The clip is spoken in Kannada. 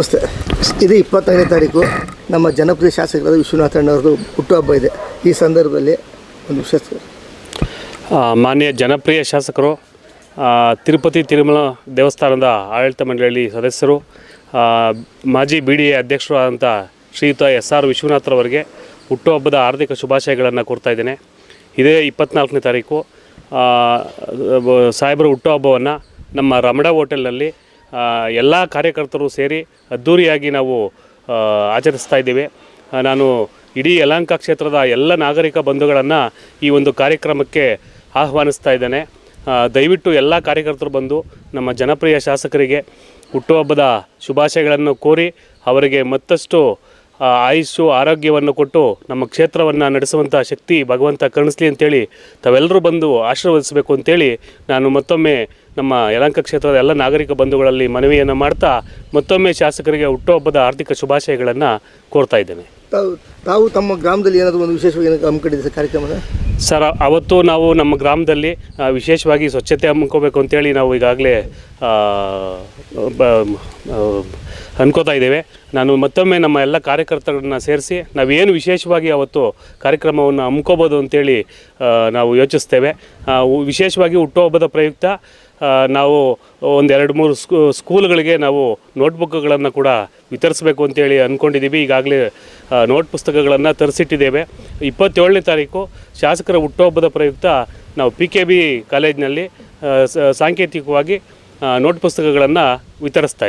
ನಮಸ್ತೆ. ಇದು ಇಪ್ಪತ್ತೈದನೇ ತಾರೀಕು. ನಮ್ಮ ಜನಪ್ರಿಯ ಶಾಸಕರಾದ ವಿಶ್ವನಾಥ ಅಣ್ಣವ್ರದ್ದು ಹುಟ್ಟುಹಬ್ಬ ಇದೆ. ಈ ಸಂದರ್ಭದಲ್ಲಿ ಒಂದು ವಿಶೇಷ ಮಾನ್ಯ ಜನಪ್ರಿಯ ಶಾಸಕರು ತಿರುಪತಿ ತಿರುಮಲ ದೇವಸ್ಥಾನದ ಆಡಳಿತ ಮಂಡಳಿ ಸದಸ್ಯರು ಮಾಜಿ ಬಿ ಡಿ ಎ ಅಧ್ಯಕ್ಷರು ಆದಂಥ ಶ್ರೀಯುತ ಎಸ್ ಆರ್ ವಿಶ್ವನಾಥ್ರವರಿಗೆ ಹುಟ್ಟುಹಬ್ಬದ ಹಾರ್ದಿಕ ಶುಭಾಶಯಗಳನ್ನು ಕೊಡ್ತಾ ಇದ್ದೇನೆ. ಇದೇ ಇಪ್ಪತ್ನಾಲ್ಕನೇ ತಾರೀಕು. ಸಾಹೇಬರ ಹುಟ್ಟುಹಬ್ಬವನ್ನು ನಮ್ಮ ರಮಡ ಹೋಟೆಲ್ನಲ್ಲಿ ಎಲ್ಲ ಕಾರ್ಯಕರ್ತರು ಸೇರಿ ಅದ್ಧೂರಿಯಾಗಿ ನಾವು ಆಚರಿಸ್ತಾ ಇದ್ದೇವೆ. ನಾನು ಇಡೀ ಯಲಹಂಕ ಕ್ಷೇತ್ರದ ಎಲ್ಲ ನಾಗರಿಕ ಬಂಧುಗಳನ್ನು ಈ ಒಂದು ಕಾರ್ಯಕ್ರಮಕ್ಕೆ ಆಹ್ವಾನಿಸ್ತಾ ಇದ್ದೇನೆ. ದಯವಿಟ್ಟು ಎಲ್ಲ ಕಾರ್ಯಕರ್ತರು ಬಂದು ನಮ್ಮ ಜನಪ್ರಿಯ ಶಾಸಕರಿಗೆ ಹುಟ್ಟುಹಬ್ಬದ ಶುಭಾಶಯಗಳನ್ನು ಕೋರಿ ಅವರಿಗೆ ಮತ್ತಷ್ಟು ಆಯುಷು ಆರೋಗ್ಯವನ್ನು ಕೊಟ್ಟು ನಮ್ಮ ಕ್ಷೇತ್ರವನ್ನು ನಡೆಸುವಂಥ ಶಕ್ತಿ ಭಗವಂತ ಕರುಣಿಸ್ಲಿ ಅಂತೇಳಿ ತಾವೆಲ್ಲರೂ ಬಂದು ಆಶೀರ್ವದಿಸಬೇಕು ಅಂತೇಳಿ ನಾನು ಮತ್ತೊಮ್ಮೆ ನಮ್ಮ ಯಲಂಕ ಕ್ಷೇತ್ರದ ಎಲ್ಲ ನಾಗರಿಕ ಬಂಧುಗಳಲ್ಲಿ ಮನವಿಯನ್ನು ಮಾಡ್ತಾ ಮತ್ತೊಮ್ಮೆ ಶಾಸಕರಿಗೆ ಹುಟ್ಟುಹಬ್ಬದ ಆರ್ಥಿಕ ಶುಭಾಶಯಗಳನ್ನು ಕೋರ್ತಾ ಇದ್ದೇನೆ. ತಾವು ತಾವು ತಮ್ಮ ಗ್ರಾಮದಲ್ಲಿ ಏನಾದರೂ ಒಂದು ವಿಶೇಷವಾಗಿ ಹಮ್ಮಿಕೊಂಡಿದೆ ಕಾರ್ಯಕ್ರಮನ? ಸರ್ ಅವತ್ತು ನಾವು ನಮ್ಮ ಗ್ರಾಮದಲ್ಲಿ ವಿಶೇಷವಾಗಿ ಸ್ವಚ್ಛತೆ ಹಮ್ಮಿಕೋಬೇಕು ಅಂತೇಳಿ ನಾವು ಈಗಾಗಲೇ ಅನ್ಕೋತಾ ಇದ್ದೇವೆ. ನಾನು ಮತ್ತೊಮ್ಮೆ ನಮ್ಮ ಎಲ್ಲ ಕಾರ್ಯಕರ್ತರನ್ನ ಸೇರಿಸಿ ನಾವೇನು ವಿಶೇಷವಾಗಿ ಅವತ್ತು ಕಾರ್ಯಕ್ರಮವನ್ನು ಹಮ್ಮಿಕೋಬೋದು ಅಂತೇಳಿ ನಾವು ಯೋಚಿಸ್ತೇವೆ. ವಿಶೇಷವಾಗಿ ಹುಟ್ಟುಹಬ್ಬದ ಪ್ರಯುಕ್ತ ನಾವು ಒಂದೆರಡು ಮೂರು ಸ್ಕೂ, ಸ್ಕೂಲ್ಗಳಿಗೆ ನಾವು ನೋಟ್ಬುಕ್ಗಳನ್ನು ಕೂಡ ವಿತರಿಸಬೇಕು ಅಂತೇಳಿ ಅಂದ್ಕೊಂಡಿದ್ದೀವಿ ಈಗಾಗಲೇ ನೋಟ್ ಪುಸ್ತಕಗಳನ್ನು ತರಿಸಿಟ್ಟಿದ್ದೇವೆ. ಇಪ್ಪತ್ತೇಳನೇ ತಾರೀಕು ಶಾಸಕರ ಹುಟ್ಟುಹಬ್ಬದ ಪ್ರಯುಕ್ತ ನಾವು ಪಿ ಕೆ ಬಿ ಕಾಲೇಜಿನಲ್ಲಿ ಸಾಂಕೇತಿಕವಾಗಿ ನೋಟ್ ಪುಸ್ತಕಗಳನ್ನು ವಿತರಿಸ್ತಾ